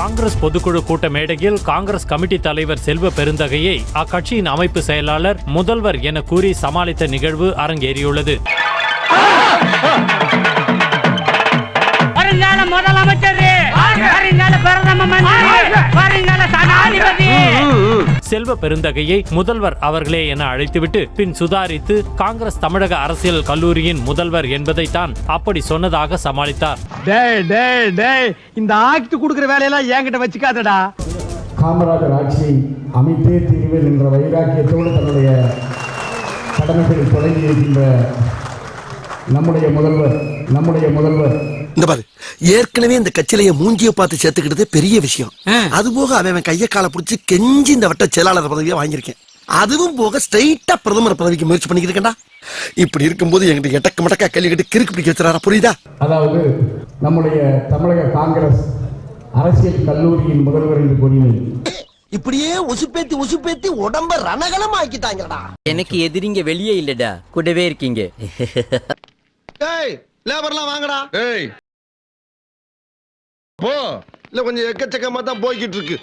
காங்கிரஸ் பொதுக்குழு கூட்ட மேடையில் காங்கிரஸ் கமிட்டி தலைவர் செல்வ பெருந்தகையை அக்கட்சியின் அமைப்பு செயலாளர் முதல்வர் என கூறி சமாளித்த நிகழ்வு அரங்கேறியுள்ளது. முதலமைச்சர். செல்வ பெருந்தகையை முதல்வர் அவர்களே என அழைத்துவிட்டு பின் சுதாரித்து காங்கிரஸ் தமிழக அரசியல் கல்லூரியின் முதல்வர் என்பதைத்தான் அப்படி சொன்னதாக சமாளித்தார். டேய் டேய் டேய் இந்த ஆக்ட் குடுக்குற வேலையெல்லாம் என்கிட்ட வச்சுக்காதடா. காமராஜர் ஆட்சியை அமைத்தே தீர்வேன் என்ற வைராக்கியத்தோடு தன்னுடைய கடமைகளை தொடங்கி இருக்கின்ற நம்முடைய முதல்வர் நம்முடைய முதல்வர். இந்த பாரு ஏற்கனவே இந்த கட்சியில என் மூஞ்சிய பார்த்து சேர்த்துக்கிட்டதே பெரிய விஷயம். அது போக அவன் அவன் கைய காலை பிடிச்சி கெஞ்சி இந்த வட்ட செயலாளர் பதவியை வாங்கியிருக்கேன். அதுவும் போக ஸ்ட்ரைட்டா பிரதமர் பதவிக்கு முயற்சி பண்ணிக்கிட்டு இப்படி இருக்கும்போது என்கிட்ட எட்டக்க மடக்கா கேள்வி கட்டி கிறுக்கு பிடிக்க வச்சுறாரா புரியுதா? அதாவது நம்முடைய தமிழக காங்கிரஸ் அரசியல் கல்லூரியின் முதல்வர் என்று கூறினேன். இப்படியே உசுப்பேத்தி உசுப்பேத்தி உடம்ப ரணகலம் ஆக்கிட்டாங்கடா எனக்கு எதிரிங்க வெளியே இல்லடா. கூடவே இருக்கீங்க. ஏய் லேபர்லாம் வாங்கடா. ஏய் போ. இல்ல கொஞ்சம் எக்கச்சக்கமா தான் போய்கிட்டு இருக்கு.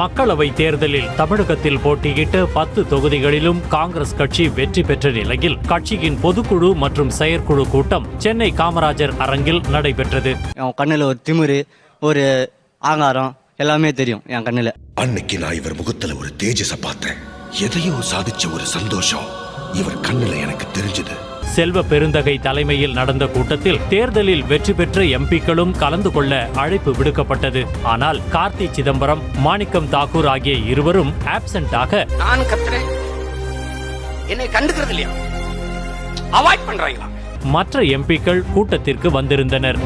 மக்களவை தேர்தலில் தமிழகத்தில் போட்டியிட்ட பத்து தொகுதிகளிலும் காங்கிரஸ் கட்சி வெற்றி பெற்ற நிலையில் கட்சியின் பொதுக்குழு மற்றும் செயற்குழு கூட்டம் சென்னை காமராஜர் அரங்கில் நடைபெற்றது. என் கண்ணில் ஒரு திமிரு ஒரு ஆங்காரம் எல்லாமே தெரியும் என் கண்ணில். அன்னைக்கு நான் இவர் முகத்துல ஒரு தேஜஸ பார்த்தேன். எதையோ சாதிச்ச ஒரு சந்தோஷம் இவர் கண்ணுல எனக்கு தெரிஞ்சது. செல்வ பெருந்தகை தலைமையில் நடந்த கூட்டத்தில் தேர்தலில் வெற்றி பெற்ற எம்பிக்களும் கலந்து கொள்ள அழைப்பு விடுக்கப்பட்டது. ஆனால் கார்த்தி சிதம்பரம் மாணிக்கம் தாக்கூர் ஆகிய இருவரும் ஆப்சென்டாக நான் கத்துறேன். என்னை கண்டுக்கிறது இல்லையா? அவாய்ட் பண்றாங்களா? மற்ற எம்பிக்கள் கூட்டத்திற்கு வந்திருந்தனர்.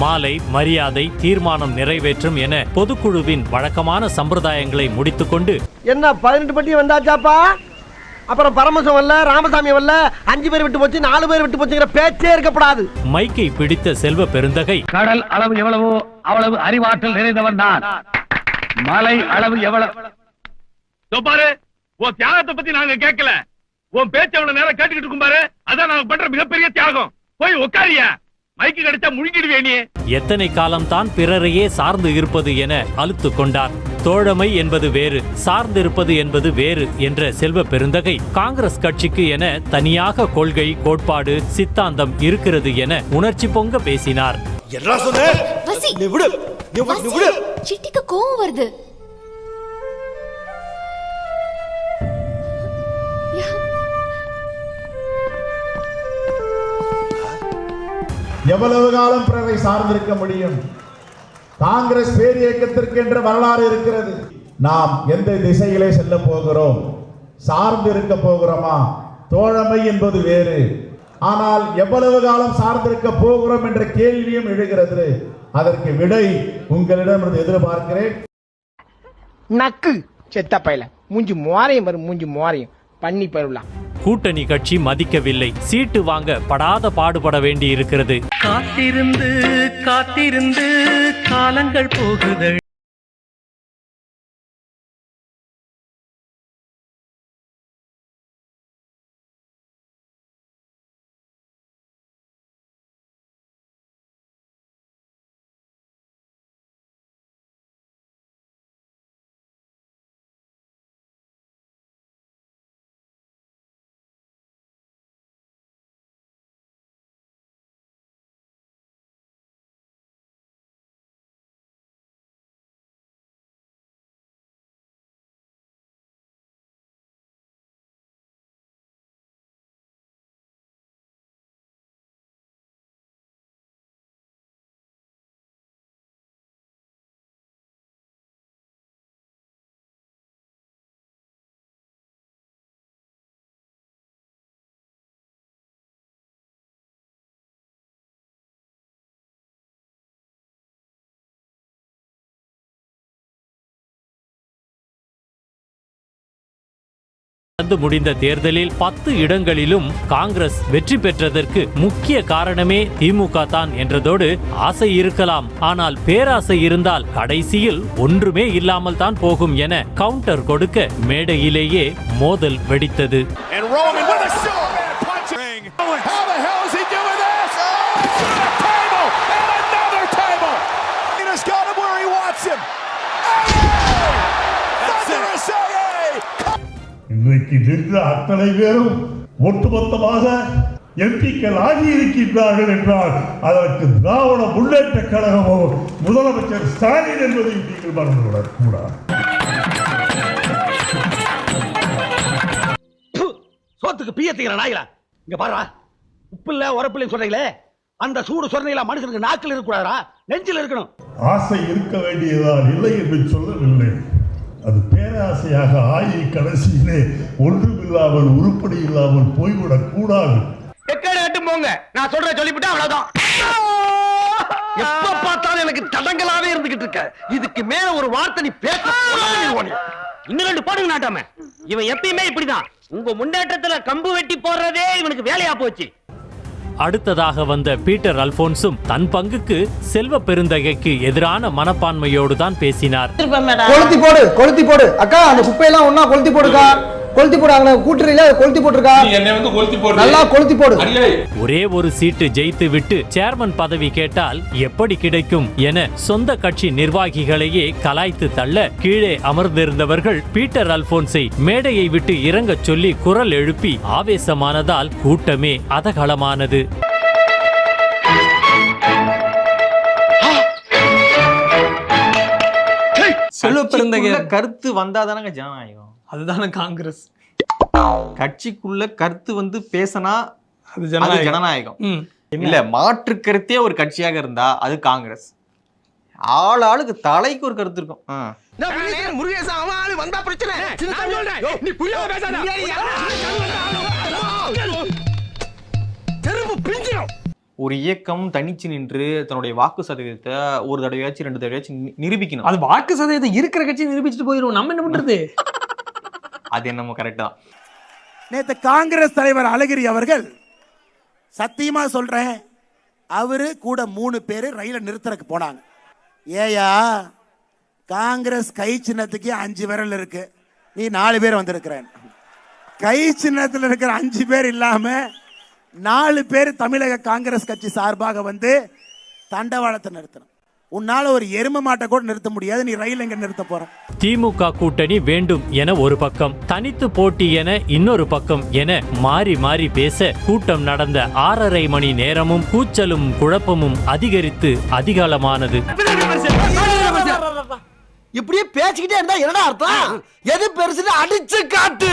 மாலை மரியாதை தீர்மானம் நிறைவேற்றும் என பொதுக்குழுவின் வழக்கமான சம்பிரதாயங்களை முடித்துக்கொண்டு என்ன பதினெட்டு பட்டி வந்தாச்சாப்பா? அப்புறம் பரமசம் வரல ராமசாமி வரல அஞ்சு பேர் விட்டு போச்சு நாலு பேர் விட்டு போச்சுங்கிற பேச்சே இருக்கப்படாது மைக்கை பிடித்த செல்வ பெருந்தகை கடல் அளவு எவ்வளவோ அவ்வளவு அறிவாற்றல் நிறைந்தவன் தான். மலை அளவு எவ்வளவு? பாரு உன் தியாகத்தை பத்தி நாங்க கேட்கல. உன் பேச்ச அவ்வளவு நேரம் கேட்டுக்கிட்டு இருக்கும் பாரு அதான் நாங்க பண்ற மிகப்பெரிய தியாகம். போய் உட்காரியா மைக்கு கிடைச்சா முழுங்கிடுவே நீ எத்தனை காலம்தான் பிறரையே சார்ந்து இருப்பது என அழுத்து கொண்டார். தோழமை என்பது வேறு சார்ந்திருப்பது என்பது வேறு என்ற செல்வ பெருந்தகை காங்கிரஸ் கட்சிக்கு என தனியாக கொள்கை கோட்பாடு சித்தாந்தம் இருக்கிறது என உணர்ச்சி பொங்க பேசினார். கோவம் வருது. எவ்வளவு காலம் பிறரை சார்ந்திருக்க முடியும்? காங்கிரஸ் பேர் இயக்கத்திற்கு என்ற வரலாறு இருக்கிறது. நாம் எந்த திசையிலே செல்ல போகிறோம்? சார்ந்து இருக்க போகிறோமா? தோழமை என்பது வேறு. ஆனால் எவ்வளவு காலம் சார்ந்திருக்க போகிறோம் என்ற கேள்வியும் எழுகிறது. அதற்கு விடை உங்களிடம் எதிர்பார்க்கிறேன். நக்கு. செத்த பையல. மூஞ்சி மோரையும் வரும் மூஞ்சி மோரையும். பண்ணி பருவலாம் கூட்டணி கட்சி மதிக்கவில்லை. சீட்டு வாங்க படாத பாடுபட வேண்டி இருக்கிறது காத்திருந்து காத்திருந்து காலங்கள் போகுது நடந்து முடிந்த தேர்தலில் பத்து இடங்களிலும் காங்கிரஸ் வெற்றி பெற்றதற்கு முக்கிய காரணமே திமுக தான் என்றதோடு ஆசை இருக்கலாம். ஆனால் பேராசை இருந்தால் கடைசியில் ஒன்றுமே இல்லாமல் தான் போகும் என கவுண்டர் கொடுக்க மேடையிலேயே மோதல் வெடித்தது. இன்றைக்கு நின்ற அத்தனை பேரும் ஒட்டுமொத்தமாக எம்பிக்கள் ஆகியிருக்கின்றார்கள் என்றால் அதற்கு திராவிட முன்னேற்ற கழகமோ முதலமைச்சர் ஸ்டாலின் என்பதை நீங்கள் மறந்துவிடக் கூடாது சோத்துக்கு பியத்துக்கிற நாய்களா இங்க பாருடா. உப்பு இல்ல உரப்பு சொல்றீங்களே? அந்த சூடு சொன்னீங்களா மனுஷனுக்கு நாக்கில் இருக்கக்கூடாதா நெஞ்சில் இருக்கணும். ஆசை இருக்க வேண்டியதான் இல்லை என்று சொல்லவில்லை. பேராசையாக ஆயை கடைசியிலே ஒன்றுமில்லாமல் உருப்படி இல்லாமல் போய்விடக் கூடாது போங்க. நான் சொல்ற சொல்லிவிட்டு அவ்வளவுதான். எப்ப பார்த்தாலும் எனக்கு தடங்களாவே இருந்துகிட்டு இருக்க. இதுக்கு மேல ஒரு வார்த்தை நீ பேச இன்னும் ரெண்டு போடுங்க நாட்டாம. இவன் எப்பயுமே இப்படிதான். உங்க முன்னேற்றத்துல கம்பு வெட்டி போடுறதே இவனுக்கு வேலையா போச்சு. அடுத்ததாக வந்த பீட்டர் அல்போன்ஸும் தன் பங்குக்கு செல்வ பெருந்தகைக்கு எதிரான மனப்பான்மையோடு தான் பேசினார் கொளுத்தி போடு கொளுத்தி போடு. அக்கா அந்த குப்பையெல்லாம் ஒண்ணா கொளுத்தி போடுக்கா. கொளுத்தி போடு அங்க கூட்டுறீல கொளுத்தி போட்டுருக்கா? என்னை வந்து கொளுத்தி போடு நல்லா கொளுத்தி போடு. ஒரே ஒரு சீட்டு ஜெயித்து விட்டு சேர்மன் பதவி கேட்டால் எப்படி கிடைக்கும் என சொந்த கட்சி நிர்வாகிகளையே கலாய்த்து தள்ள கீழே அமர்ந்திருந்தவர்கள் பீட்டர் அல்போன்ஸை மேடையை விட்டு இறங்கச் சொல்லி குரல் எழுப்பி ஆவேசமானதால் கூட்டமே அதகளமானது செல்வ பெருந்தகை கருத்து வந்தா தானங்க ஜனநாயகம். அதுதானே காங்கிரஸ். கட்சிக்குள்ள கருத்து வந்து பேசினா அது ஜனநாயகம். இல்ல மாற்று கருத்தே ஒரு கட்சியாக இருந்தா அது காங்கிரஸ். ஆள் ஆளுக்கு தலைக்கு ஒரு கருத்து இருக்கும். முருகேசன் அவன் ஆளு வந்தா பிரச்சனை. ஒரு இயக்கம் தனிச்சு நின்று தன்னுடைய வாக்கு சதவீதத்தை ஒரு தடவையாச்சும் ரெண்டு தடவையாச்சும் நிரூபிக்கணும். அது வாக்கு சதவீதம் இருக்கிற கட்சி நிரூபிச்சுட்டு போயிடும் நம்ம என்ன பண்றது? அது என்னமோ கரெக்ட் தான். காங்கிரஸ் தலைவர் அழகிரி அவர்கள் சத்தியமா சொல்றேன் அவரு கூட மூணு பேர் ரயில நிறுத்தறதுக்கு போனாங்க. ஏயா காங்கிரஸ் கை சின்னத்துக்கு அஞ்சு விரல் இருக்கு. நீ நாலு பேர் வந்திருக்கிறேன். கை சின்னத்தில் இருக்கிற அஞ்சு பேர் இல்லாம நாலு பேர் தமிழக காங்கிரஸ் கட்சி சார்பாக வந்து தண்டவாளத்தை நிறுத்தணும். உன்னால ஒரு எரும மாட்டை கூட நிறுத்த முடியாது. நீ ரயில் எங்க நிறுத்த போற? திமுக கூட்டணி வேண்டும் என ஒரு பக்கம் தனித்து போட்டி என இன்னொரு பக்கம் என மாறி மாறி பேச கூட்டம் நடந்த ஆறரை மணி நேரமும் கூச்சலும் குழப்பமும் அதிகரித்து அதிகாலமானது. இப்படியே பேசிக்கிட்டே இருந்தா என்னடா அர்த்தம்? எது பெருசுன்னு அடிச்சு காட்டு.